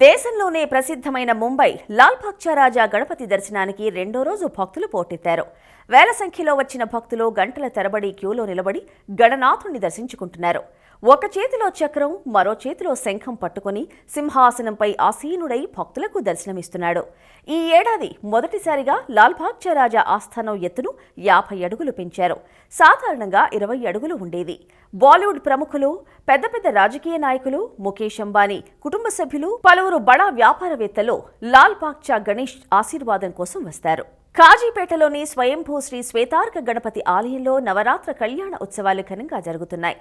దేశంలోనే ప్రసిద్ధమైన ముంబై లాల్ రాజా గణపతి దర్శనానికి రెండో రోజు భక్తులు పోటెత్తారు. వేల సంఖ్యలో వచ్చిన భక్తులు గంటల తరబడి క్యూలో నిలబడి గణనాథుణ్ణి దర్శించుకుంటున్నారు. ఒక చేతిలో చక్రం మరో చేతిలో శంఖం పట్టుకుని సింహాసనంపై ఆసీనుడై భక్తులకు దర్శనమిస్తున్నాడు. ఈ ఏడాది మొదటిసారిగా లాల్ రాజా ఆస్థానం ఎత్తును యాభై అడుగులు పెంచారు. సాధారణంగా ఇరవై అడుగులు ఉండేది. బాలీవుడ్ ప్రముఖులు పెద్ద పెద్ద రాజకీయ నాయకులు ముఖేష్ అంబానీ కుటుంబ సభ్యులు పలువురు బడా వ్యాపారవేత్తలు లాల్ బాగ్చా గణేష్ ఆశీర్వాదం కోసం వస్తారు. కాజీపేటలోని స్వయంభూ శ్రీ శ్వేతార్క గణపతి ఆలయంలో నవరాత్ర కళ్యాణ ఉత్సవాలు ఘనంగా జరుగుతున్నాయి.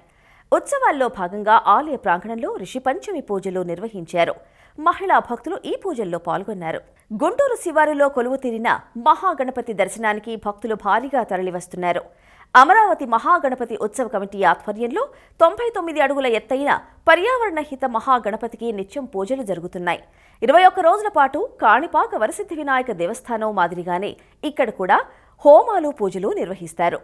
ఉత్సవాల్లో భాగంగా ఆలయ ప్రాంగణంలో ఋషి పంచమి పూజలు నిర్వహించారు. మహిళా భక్తులు ఈ పూజల్లో పాల్గొన్నారు. గుంటూరు శివారులో కొలువు తీరిన మహాగణపతి దర్శనానికి భక్తులు భారీగా తరలివస్తున్నారు. అమరావతి మహాగణపతి ఉత్సవ కమిటీ ఆధ్వర్యంలో తొంభై తొమ్మిది అడుగుల ఎత్తైన పర్యావరణ హిత మహాగణపతికి నిత్యం పూజలు జరుగుతున్నాయి. ఇరవై ఒక్క రోజుల పాటు కాణిపాక వరసిద్ధి వినాయక దేవస్థానం మాదిరిగానే ఇక్కడ కూడా హోమాలు పూజలు నిర్వహిస్తారు.